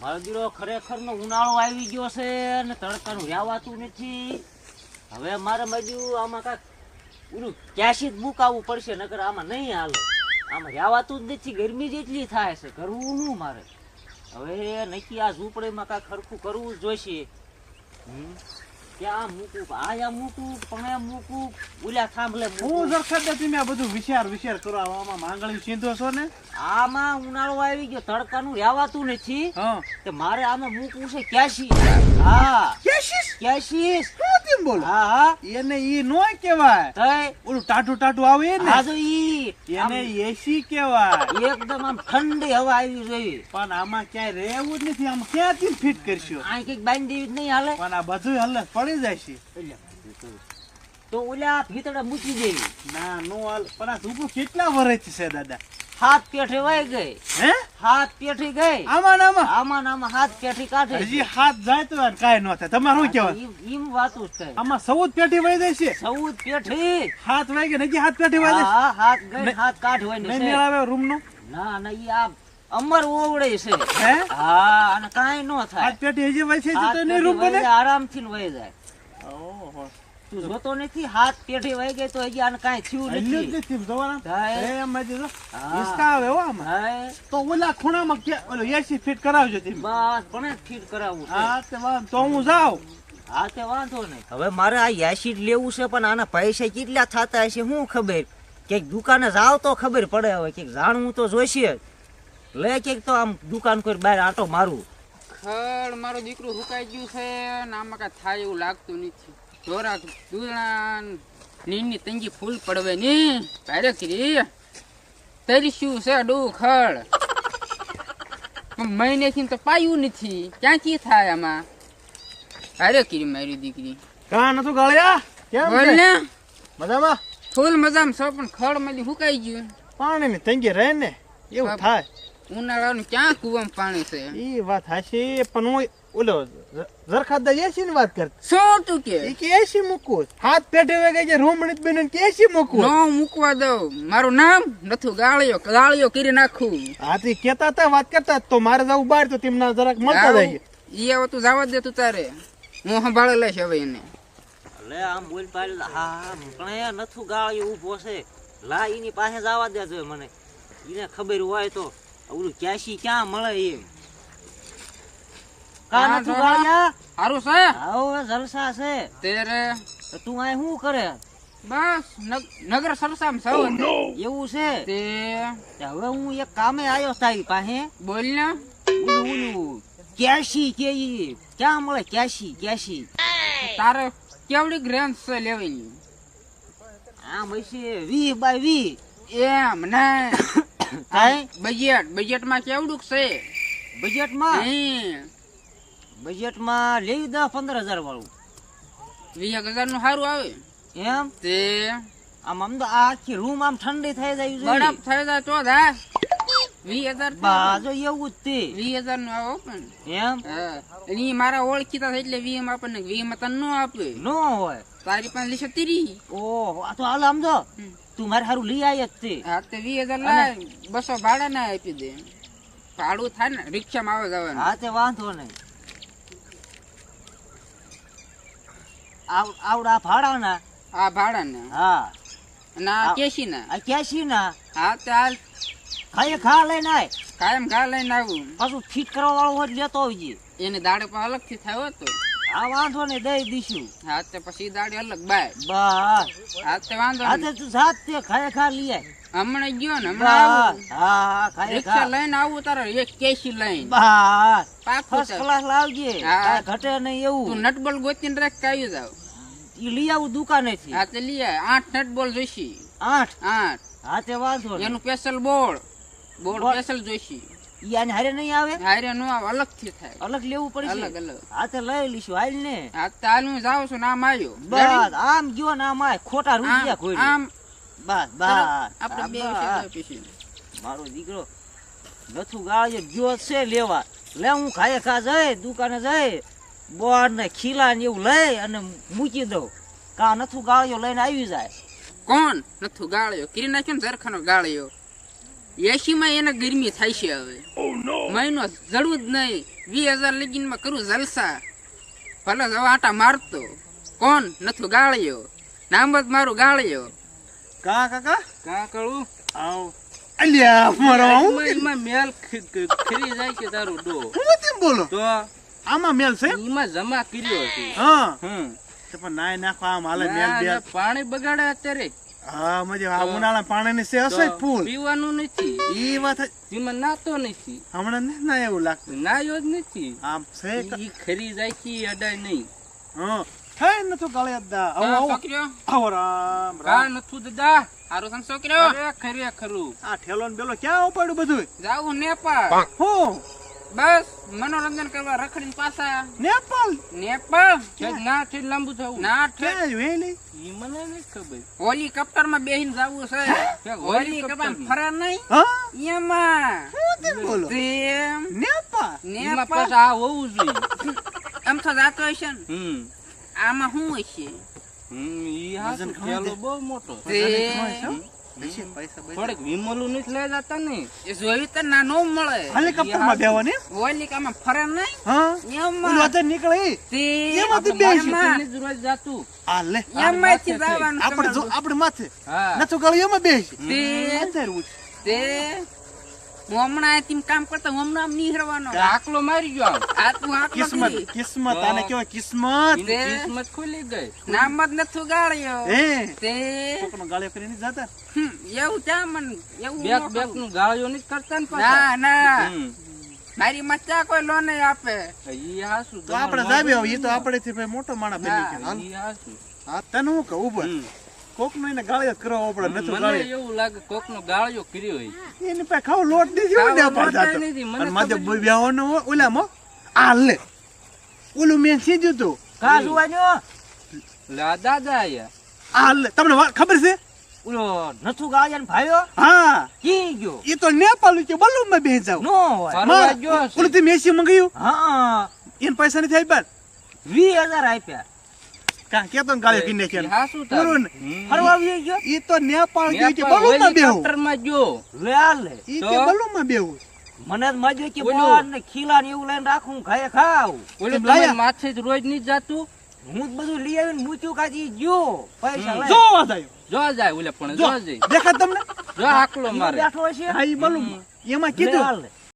મારો ખરેખરનો ખરેખર નો ઉનાળો આવી ગયો છે અને તડકાનું રહેવાતું નથી. હવે મારે મજુ આમાં કાંઈક ઓલું ક્યાસી જ મુકાવવું પડશે, નકર આમાં નહીં હાલે. આમાં રહેવાતું જ નથી, ગરમી જેટલી થાય છે, કરવું શું મારે. હવે નક્કી આ ઝૂંપડીમાં કાંઈક ખરખું કરવું જ જોઈશે. હમ. મૂકું? આયા મૂકું? પણ મૂકું? ઓલા થાંભલે હું મૂકું તમે આ બધું વિચાર વિચાર કરો. આમાં માંગણી સીધો છો ને? આમાં ઉનાળો આવી ગયો તડકાનું રહેવાતું નથી. હા. કે મારે આમાં મૂકવું છે ક્યાંસી હા. કેશીસ તેમ બોલો? હા હા. એને ઈ નો કહેવાય. તય ઓલું ટાટું ટાટું આવે ને? જો ઈ એને એસી કહેવાય. એકદમ આમ ઠંડી હવા આવી જોઈએ પણ આમાં ક્યાંય રહેવું જ નથી. આમ ક્યાંથી ફિટ કરશો? આ કંઈક બાંધી જ નહીં હાલે. પણ આ બધું હલ્લે પડી જાય છે. તો ઓલા ભીતડે મૂકી દેવી. ના નો હાલ. પણ આ ઝૂંપડું કેટલા વર્ષથી છે દાદા? હાથ પેઠી વહી ગઈ. હે? હાથ પેઠી ગઈ. આમાં આમાં? આમાં આમાં હાથ પેઠી કાઢે. હજી હાથ જાય તો કાંઈ ન થાય. તમારે શું કહેવાય એમ વાતું થાય આમાં સૌદ પેઠી વહી જાય છે? સૌદ પેઠી. હાથ વાગે ગઈ હજી હાથ પેઠી વહી જાય હાથ ગઈ હાથ કાઢ કાઢવાની નહીં છે. મેળ આવે રૂમ નો ના ના ઈ આ અમર ઓવડે છે. હે? હા અને કાંઈ ન થાય. હાથ પેટી હજી વહી છે તો નહીં રૂમ બને? આરામથી વહી જાય. ઓહો. તું જોતો નથી હાથ પેઠી વહી ગઈ તો હજી આને કાંઈ થયું નથી. નથી જોવાના? થાય. એમ જો. હા. આવે હો આમાં. તો ઓલા ખૂણામાં કે ઓલો એસી ફીટ કરાવજો તમે. બસ પણ ફીટ હા તે વાંધો. તો હું જાઉં. હા તે વાંધો નહીં. હવે મારે આ એસિડ લેવું છે પણ આના પૈસા કેટલા થતા હશે શું ખબર. ક્યાંક દુકાને જાવ તો ખબર પડે હવે. ક્યાંક જાણવું તો જોઈશે જ. લે ક્યાંક તો આમ દુકાન કોઈ બહાર આટો મારું. ખડ મારો દીકરો હુકાઈ ગયું છે ને આમાં કાંઈ થાય એવું લાગતું નથી. જોરા દુરાન નીની તંગી ફૂલ પડવે ની. ભારે કરી તરીસ્યું છે ડુખળ? ખડ પણ મહિનેથી તો પાયું નથી. ક્યાંથી થાય આમાં? ભારે કરી મારી દીકરી. કાં નતું ગાળ્યા? કેમ બોલ ને. મજામાં? ફૂલ મજામાં છો પણ ખડ મળી હુકાઈ ગયું. પાણી ની તંગી રહે ને? એવું. થાય. ઉનાળાનું ક્યાં કુવામાં પાણી છે? એ વાત હાશી પણ હું ઓલો જરખાદા એસી ની વાત કરતો? શું તું કે ઈ કે એસી મૂકું હાથ પેટે વાગે જે રૂમ બેન કે એસી મૂકું નો મૂકવા દઉં. મારું નામ નથું ગાળિયો ગાળિયો કરી નાખું. હાથી કેતા તા વાત કરતા તો મારે જવું બહાર તો તેમના જરાક મળતા જાય ઈ આવો તું જવા દે તું તારે. હું સંભાળે લઈશ હવે એને. લે આમ બોલ પાડ હા પણ નથું ગાળ્યો ઊભો છે. લા એની પાસે જવા દે મને. એને ખબર હોય તો. ઓલું ક્યાંસી ક્યાં મળે એમ? કા હા, નથું જોરા. ગાળ્યા સારું છે? આવો જલસા છે. તેરે. તો તું આ શું કરે? બસ નગર સરસામ સૌ એવું છે? તે. હવે હું એક કામે આવ્યો તારી પાસે. બોલ ને. ક્યાંસી કે ક્યાં મળે ક્યાંસી કેશી તારે કેવડી ગ્રેન્સ છે લેવાની. આમ હશે વી બાય વી. એમ ને કાંઈ? બજેટ બજેટમાં કેવડું છે? બજેટમાં. બજેટમાં લેવી દસ પંદર હજાર વાળું. વીસ હજારનું સારું આવે? એમ? તે આમ આમ તો આખી રૂમ આમ ઠંડી થઈ જાય છે. બરફ થઈ જાય તો થાય. વીસ હજાર બાજો એવું જ તે. વીસ હજારનું આવો પણ. એમ? હા. મારા ઓળખીતા થાય એટલે વીમ આપણને વીએમ તન નો આપે. નો હોય. તારી પાસે લીસે તીરી ઓહો આ તો હાલ આમ તો તું મારે સારું લઈ આવી જ તે. હા તે વીસ હજાર લાય. બસો ભાડા ના આપી દે. ભાડું થાય ને રિક્ષામાં આવે જવાનું. હા તે વાંધો નહીં. આવડા ભાડાના. આ ભાડા ને હા. ના આ આ- કેસી ના આ ક્યાંસી ના હા ચાલ ખાઈ ખા લઈને આય. કાયમ ઘા લઈને આવું. પાછું ફીટ કરવા વાળો હોય તો લેતો આવજે. એને દાડે પણ અલગથી થયો હતો. આ વાંધો નહીં દઈ દઈશું. હા તે પછી દાડે અલગ બાય. બસ. હા તે વાંધો હા તે તું સાત તે ખાય ખા લઈ આય. હમણાં ગયો ને હમણાં હા હા ખાય રિક્ષા ખા. લઈને આવું તારે એક કેસી લઈને. બસ. પાકું. ક્લાસ લાવજે. હા. ઘટે નહીં તું એવું નટબોલ ગોતીને રાખ કાયું જાવ. લઈ આવું દુકાનેથી હા તે લઈ આઠ નટ બોલ જોઈશી. આઠ? આઠ. હા તે વાંધો એનું સ્પેશિયલ બોર્ડ બોર્ડ. સ્પેશિયલ જોઈશી. યાને હારે નહીં આવે? હારે નો આવે. અલગથી થાય. અલગ લેવું પડે અલગ અલગ. હા તે લઈ લઈશું. હાલ ને. હા તો હાલ હું જાઉં છું નામ આવ્યો બસ આમ ગયો ને આમ આય. ખોટા રૂપિયા કોઈ આમ. બસ બસ. આપણે બે. વિશે મારો દીકરો નથું ગાળ્યો ગયો છે લેવા. લે હું ખાય ખા જાય દુકાને જઈ બોર્ડ ને ખીલા ને એવું લઈ અને મૂકી દઉં. કા નથું ગાળ્યો લઈને આવી જાય. કોણ નથું ગાળ્યો? કરી નાખ્યો ને ઝરખાનો ગાળ્યો. એસી માં એને ગરમી થાય છે હવે. મહિનો જડવું જ નહીં. વીસ હજાર લગીનમાં કરું જલસા. ભલે હવે આટા મારતો. કોણ નથું ગાળ્યો? નામ જ મારું ગાળ્યો. કા કાકા કા? કળું? આવ. અલ્યા મારો મેલ ખરી જાય કે તારું ડો હું તેમ બોલો? તો આમાં મેલ છે? એમાં જમા કર્યો છે. હા. હમ. તો પણ નાય નાખો આમ હાલે મેલ બે પાણી બગાડે અત્યારે. હા મજે આ ઉનાળા પાણીની છે હશે ફૂલ. પીવાનું નથી. ઈ વાત જ- એમાં નાતો નથી. હમણાં ને ના એવું લાગતું. નાયો જ નથી. આમ છે ઈ ખરી જાય છે અડાય નહીં. હા. હે નતું ગાળે દા આવો કા આવો છોકરીઓ? રામ કા રામ નથું દાદા? હારું છે અરે ખરે ખરું આ ઠેલો ને બેલો ક્યાં ઉપાડ્યું બધું જાવું નેપાળ. હું? બસ મનોરંજન કરવા રખડીને પાછા. નેપાળ નેપાળ? ના છે લાંબુ થવું ના ઠેક ક્યાં વેલી ઈ મને નથી ખબર. હોલિકોપ્ટરમાં બેહીને જાવું છે. હોલી કપ્ટર ફરા નહીં? હા? એમાં હું બોલો? નેપાલ નેપાળ? પાછા આ હોવું જોઈએ. એમ તો જાતો હશે ને? હમ. આમાં શું હશે? હમ ઈ વજન છે. બહુ મોટો. થોડીક વિમલું નથી લઈ જતા ને. એ જોયું તો ના નો મળે. હેલિકોપ્ટરમાં બેવાની હોલિકામાં ફરે નહીં? હા. એમાં ઓલું નીકળે તે એમાંથી આપણે બેસી. એમાં માથે જ રોજ જાતું. આ લે એમાંથી જવાનું આપણે જો આપણે માથે. હા. એમાં તે તે હું હમણાં તેમ કામ કરતા હું હમણાં નીહરવાનો આકલો મારી ગયો. આ તું કિસ્મત. કિસ્મત આને કેવાય કિસ્મત. કિસ્મત ખુલી ગઈ નામ જ નથી ગાળ્યો હે? તે કોકનો ગાળ્યો કરીને જતા? એવું ત્યાં મન એવું બેક બેકનું ગાળ્યો નથી કરતા ને ના ના. મારી મચ્ચા કોઈ લોન આપે. ઈ હાસુ તો આપણે એ તો આપણે થી ભાઈ મોટો માણસ બની ગયા. હા તને હું કહું ઊભો હમ. કોક નો એને ગાળ્યો કરવો પડે નતું મને એવું લાગે કોકનો ગાળ્યો કર્યો હોય. એને પાસે ખાવ લોટ દીજો ને મને અને માજે હોય, ઓલામાં? આ લે. ઓલું મેં સીધું તો. કા જોવાજો લા દાદા આયા. આ લે. તમને વાત ખબર છે? ઓલો નથુ ગાળિયાને ભાયો હા. કી ગયો? એ તો નેપાલ કે બલુ માં બેસી જાવ. નો હોય. ઓલું તે મેસી મંગાયું હા. એને પૈસા નથી આપ્યા વીસ હજાર આપ્યા. કા કેતો ને ગાળ્યો કિને ઈ કે હાસુ પૂરું ફરવા આવી ગયો? ઈ તો નેપાળ ગઈ કે નેપાળ બલૂનમાં બેહું. હેલિકોપ્ટરમાં ગયો. લે ઈ કે બલૂનમાં બેહું. મને જ મજે કે બોલ. ને ખીલા ને એવું લઈને રાખું ખાય ખાવ ઓલું તેમ માથે જ રોજની જાતું? હું જ બધું લઈ આવીને મૂચ્યું કાજી ગયો? પૈસા. લઈ. જાય ઓલે પણ જો જો જાય દેખાય તમને? જો હાકલો મારે. બેઠો હશે? હા ઈ બલૂન એમાં કીધું.